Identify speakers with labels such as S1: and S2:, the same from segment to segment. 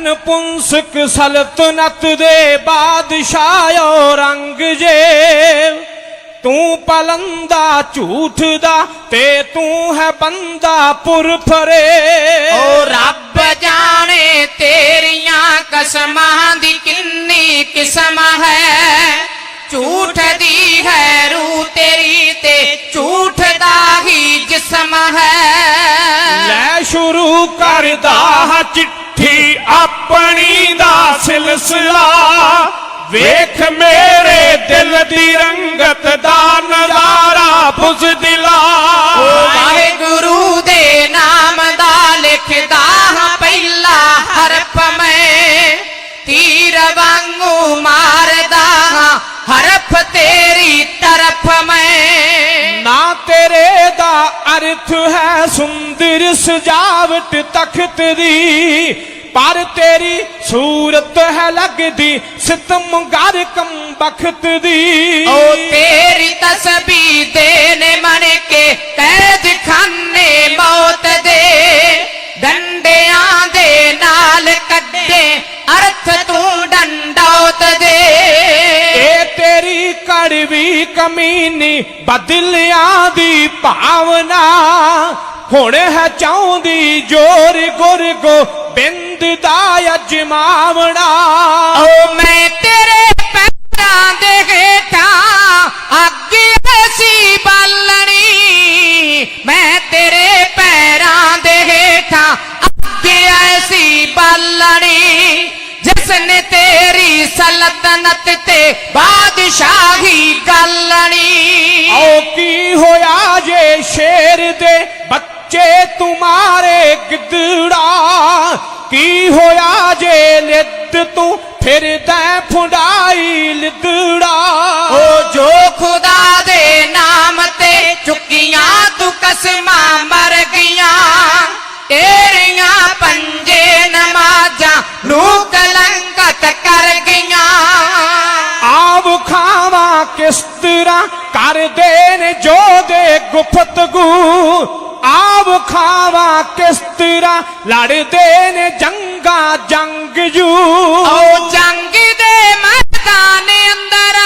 S1: ਨਨਪੁੰਸਕ ਸਲਤਨਤ ਦੇ ਬਾਦਸ਼ਾਹੋ ਰੰਗਜੇਬ ਤੂੰ ਪਲੰਦਾ ਝੂਠ ਦਾ ਤੇ ਤੂੰ ਹੈ ਬੰਦਾ ਪੁਰਫਰੇ।
S2: ਓ ਰੱਬ ਜਾਣੇ ਤੇਰੀਆਂ ਕਸਮਾਂ ਦੀ ਕਿੰਨੀ ਕਿਸਮ ਹੈ। ਝੂਠ ਦੀ ਹੈ ਰੂ ਤੇਰੀ ਤੇ ਝੂਠ ਦਾ ਹੀ ਜਿਸਮ ਹੈ।
S1: ਲੈ ਸ਼ੁਰੂ ਕਰਦਾ ਚਿੱਠੀ ਆਪਣੀ ਦਾ ਸਿਲਸਿਲਾ। ਵੇਖ ਮੇਰੇ ਦਿਲ ਦੀ ਰੰਗਤ ਦਾ ਨਜ਼ਾਰਾ ਬੁਜ਼ਦਿਲਾ
S2: ਵਾਹਿਗੁਰੂ ਦੇ ਨਾਮ ਦਾ ਲਿਖਦਾ ਹਾਂ ਪਹਿਲਾ ਹਰਫ ਮੈਂ। ਤੀਰ ਵਾਂਗੂ ਮਾਰਦਾ ਹਾਂ ਹਰਫ ਤੇਰੀ ਤਰਫ ਮੈਂ।
S1: ਨਾ ਤੇਰੇ ਦਾ ਅਰਥ ਹੈ ਸੁੰਦਰ ਸਜਾਵਟ ਤਖਤ ਦੀ। ਪਰ ਤੇਰੀ ਸੂਰਤ ਹੈ ਲੱਗਦੀ ਸਿਤਮਗਰ ਕਮ ਬਖਤ ਦੀ।
S2: ਓ ਤੇਰੀ ਤਸਬੀਹ ਦੇ ਨੇ ਮਨ ਕੇ ਕੈਦ ਖਾਨੇ ਮੌਤ ਦੇ। ਡੰਡਿਆਂ ਦੇ ਨਾਲ ਕੱਢੇ ਅਰਥ ਤੂੰ ਡੰਡੌਤ ਦੇ।
S1: ਇਹ ਤੇਰੀ ਕੜਵੀ ਕਮੀਨੀ ਬਦਲਿਆਂ ਦੀ ਭਾਵਨਾ ਹੁਣ ਹੈ ਚਾਹੁੰਦੀ ਜੋਰ ਗੁਰ ਗੋਬਿੰਦ ਦਾ ਅਜਮਾਵਣਾ
S2: ਓ ਮੈਂ ਤੇਰੇ ਪੈਰਾਂ ਦੇ ਹੇਠਾਂ ਅੱਗ ਐਸੀ ਬਾਲਣੀ। ਮੈਂ ਤੇਰੇ ਪੈਰਾਂ ਦੇ ਹੇਠਾਂ ਅੱਗ ਐਸੀ ਬਾਲਣੀ। ਜਿਸ ਨੇ ਤੇਰੀ ਸਲਤਨਤ ਤੇ ਬਾਦਸ਼ਾਹੀ ਗੱਲਣੀ।
S1: ਆਓ ਕੀ ਹੋਇਆ ਜੇ ਸ਼ੇਰ ਦੇ ਬੱਚੇ ਤੁਮਾਰੇ ਗਿੱਦੜਾ? ਕੀ ਹੋਇਆ ਜੇ ਲਿੱਦ ਤੂੰ ਫਿਰਦਾ ਫੁੰਡਾਈ ਲਿੱਦੜਾ?
S2: ਓ ਜੋ ਖੁਦਾ ਦੇ ਨਾਮ ਤੇ ਚੁੱਕੀਆਂ ਤੂੰ ਕਸਮਾਂ ਮਰ ਗਈਆਂ। ਤੇਰੀਆਂ ਪੰਜੇ ਨਮਾਜ਼ਾਂ ਨੂੰ ਕਲੰਕਤ ਕਰ ਗਈਆਂ।
S1: ਆਵ ਖਾਵਾ ਕਿਸ ਤਰ੍ਹਾਂ ਕਰਦੇ ਨੇ ਜੋ ਦੇ ਗੁਫਤਗੂ ਆਵ ਖਾਵਾ ਕਿਸ ਤਰ੍ਹਾਂ ਲੜਦੇ ਨੇ ਜੰਗਾ ਜੰਗ ਜੂ।
S2: ਓ ਜੰਗ ਦੇ ਮੈਦਾਨ ਅੰਦਰ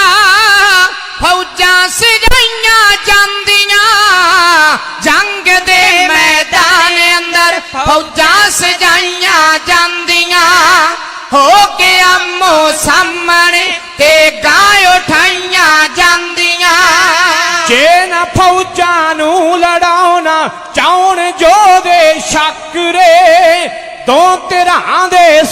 S2: ਫੌਜਾਂ ਸਜਾਈਆਂ ਜਾਂਦੀਆਂ। ਜੰਗ ਦੇ ਮੈਦਾਨ ਅੰਦਰ ਫੌਜਾਂ ਸਜਾਈਆਂ ਜਾਂਦੀਆਂ। ਹੋ ਕੇ ਅੰਮੋ ਸਾਹਮਣੇ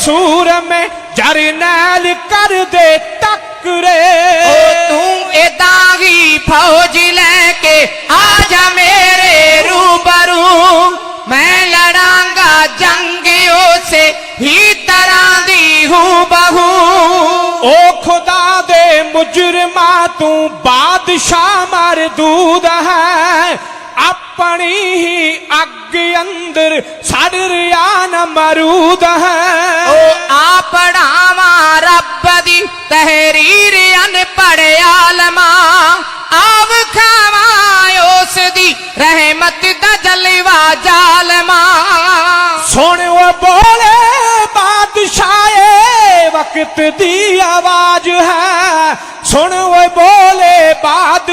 S1: ਧਿਰਾਂ ਦੇ ਸੂਰਮੇ ਜਰਨੈਲ ਕਰਦੇ ਟੱਕਰੇ
S2: ਓ ਤੂੰ ਏਦਾਂ ਹੀ ਫੌਜ ਲੈ ਕੇ ਆ ਜਾ ਮੇਰੇ ਰੂਬਰੂ ਮੈਂ ਲੜਾਂਗਾ ਜੰਗ ਉਸੇ ਹੀ ਤਰ੍ਹਾਂ ਦੀ ਹੂੰ ਬਹੂ
S1: ਓ ਖੁਦਾ ਦੇ ਮੁਜਰਮਾ ਤੂੰ ਬਾਦਸ਼ਾਹ ਮਰਦੂਦ ਹੈ ਆਪਣੀ ਹੀ ਅੱਗ ਅੰਦਰ ਸੜ ਰਿਆ ਨ ਮਰੂਦ ਹੈ।
S2: ਓ ਆ ਪੜਾਵਾਂ ਰੱਬ ਦੀ ਤਹਿਰੀਰ ਅਨਪੜ੍ਹ ਆਲਮਾ। ਆਵ ਖਾਵਾਂ ਉਸ ਦੀ ਰਹਿਮਤ ਦਾ ਜਲਵਾ ਜਾਲਮਾ।
S1: ਸੁਣ ਓ ਬੋਲੇ ਬਾਦਸ਼ਾਹੇ ਵਕਤ ਦੀ ਆਵਾਜ਼ ਹੈ। ਸੁਣ ਓਏ ਬੋਲੇ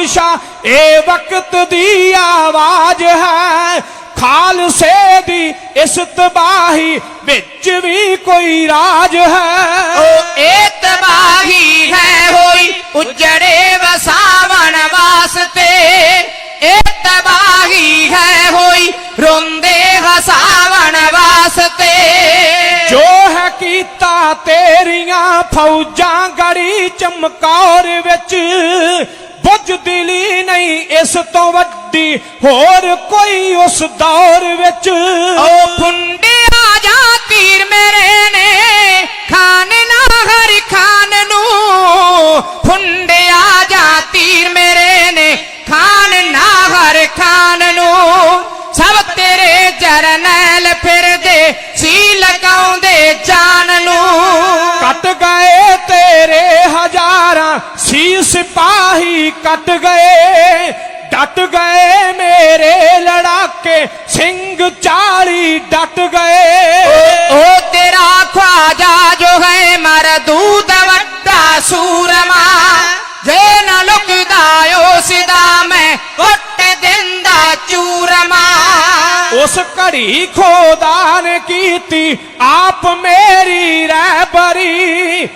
S1: ਬਾਦਸ਼ਾਹ ਇਹ ਵਕਤ ਦੀ ਆਵਾਜ਼ ਹੈ। ਖਾਲਸੇ ਦੀ ਇਸ ਤਬਾਹੀ ਵਿੱਚ ਵੀ ਕੋਈ ਰਾਜ ਹੈ।
S2: ਓ ਇਹ ਤਬਾਹੀ ਹੈ ਹੋਈ ਉਜੜੇ ਵਸਾਵਣ ਵਾਸਤੇ। ਇਹ ਤਬਾਹੀ ਹੈ ਹੋਈ ਰੋਂਦੇ ਹਸਾਵਣ ਵਾਸਤੇ।
S1: ਜੋ ਹੈ ਕੀਤਾ ਤੇਰੀਆਂ ਫੌਜਾਂ ਗੜੀ ਚਮਕੌਰ ਵਿੱਚ ਬੁੱਝ ਦਿਲੀ ਨਹੀਂ ਇਸ ਤੋਂ ਵੱਡੀ ਹੋਰ ਕੋਈ ਉਸ ਦੌਰ ਵਿੱਚ
S2: ਓ ਫੁੰਡਿਆ ਜਾ ਕੱਟ ਗਏ ਡਟ ਗਏ ਮੇਰੇ ਲੜਾਕੇ ਸਿੰਘ 40 ਡਟ ਗਏ। ਓ ਤੇਰਾ
S1: ਖਵਾਜਾ ਜੋ ਹੈ ਮਰਦੂਦ ਵੱਡਾ ਸੂਰਮਾ ਜੇ ਨਾ ਲੁਕਦਾ ਉਸ ਦਾ ਮੈਂ ਵੱਟ
S2: ਦਿੰਦਾ ਚੂਰਮਾ। ਉਸ
S1: ਘੜੀ ਖੋਦਾ ਕੀਤੀ ਆਪ ਮੇਰੀ ਰਹਿਬਰੀ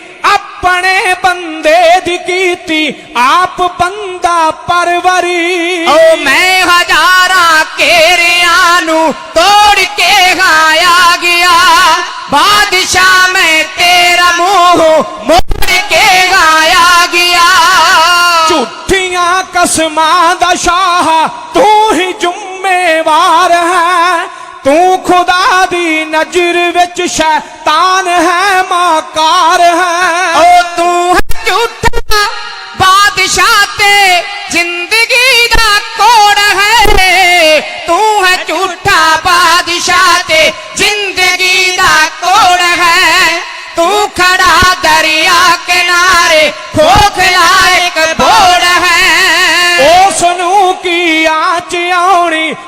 S1: ਆਪਣੇ ਬੰਦੇ ਦੀ ਕੀਤੀ ਆਪ ਬੰਦਾ ਪਰਵਰੀ।
S2: ਓ ਮੈਂ ਹਜ਼ਾਰਾਂ ਘੇਰਿਆਂ ਨੂੰ ਤੋੜ ਕੇ ਗਾਇਆ ਗਿਆ। ਬਾਦਸ਼ਾਹ ਮੈਂ ਤੇਰਾ ਮੂੰਹ ਮੋੜ ਕੇ ਗਾਇਆ ਗਿਆ।
S1: ਝੂਠੀਆਂ ਕਸਮਾਂ ਦਾ ਸ਼ਾਹ ਤੂੰ ਖੁਦਾ ਦੀ ਨਜ਼ਰ ਵਿੱਚ ਸ਼ੈਤਾਨ ਹੈ ਮਾਕਾਰ ਹੈ।
S2: ਓ ਤੂੰ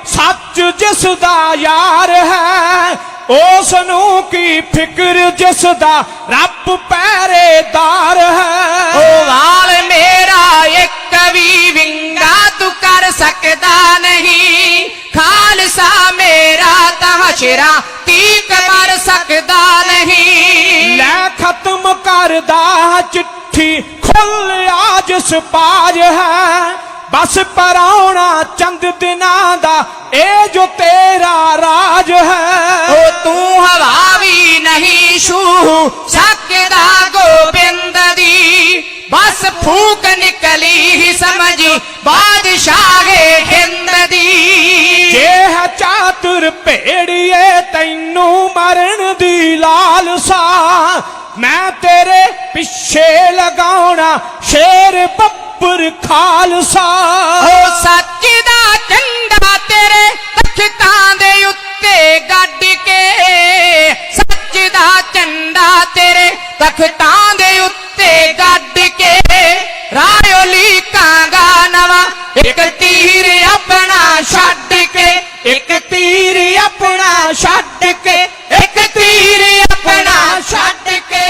S1: ਸੱਚ ਜਿਸ ਦਾ ਯਾਰ ਹੈ ਉਸ ਨੂੰ ਕੀ ਫਿਕਰ ਜਿਸ ਦਾ ਰੱਬ ਪਹਿਰੇਦਾਰ ਹੈ?
S2: ਉਹ ਵਾਲ ਮੇਰਾ ਇੱਕ ਵੀ ਵਿੰਗਾ ਤੂੰ ਕਰ ਸਕਦਾ ਨਹੀਂ। ਖਾਲਸਾ ਮੇਰਾ ਤਾਂ ਹਸ਼ਰਾ ਤੀਕ ਮਰ ਸਕਦਾ ਨਹੀਂ।
S1: ਲੈ ਖਤਮ ਕਰਦਾ ਚਿੱਠੀ ਖੁੱਲਿਆ ਜਿਸ ਪਾਜ ਹੈ। ਬਸ ਪਰਾਉਣਾ ਚੰਦ ਦਿਨਾਂ ਦਾ ਇਹ ਜੋ ਤੇਰਾ ਰਾਜ ਹੈ।
S2: ਉਹ ਤੂੰ ਹਵਾ ਵੀ ਨਹੀਂ ਛੂ ਸਕਦਾ ਗੋਬਿੰਦ ਦੀ। ਬਸ ਫੂਕ ਨਿਕਲੀ ਹੀ ਸਮਝੀ ਬਾਦਸ਼ਾਹੇ ਹਿੰਦ ਦੀ।
S1: ਜੇ ਹੈ ਚਾਤੁਰ ਭੇੜੀਏ ਤੈਨੂੰ ਮਰਨ ਦੀ ਲਾਲਸਾ ਮੈਂ ਤੇਰੇ ਪਿੱਛੇ ਲਗਾਉਣਾ ਸ਼ੇਰ ਬੱਬਰ ਖਾਲਸਾ।
S2: ਓ ਸੱਚ ਦਾ ਝੰਡਾ ਤੇਰੇ ਤਖਤਾਂ ਦੇ ਉੱਤੇ ਗੱਡ ਕੇ। ਸੱਚ ਦਾ ਝੰਡਾ ਤੇਰੇ ਤਖਤਾਂ ਦੇ ਉੱਤੇ ਗੱਡ ਕੇ। ਰਾਇਓ ਲੀਕਾਂਗਾ ਨਵਾ ਇੱਕ ਤੀਰ ਆਪਣਾ ਛੱਡ ਕੇ। ਇੱਕ
S1: ਤੀਰ ਆਪਣਾ
S2: ਛੱਡ ਕੇ। ਇੱਕ ਤੀਰ ਆਪਣਾ ਛੱਡ ਕੇ।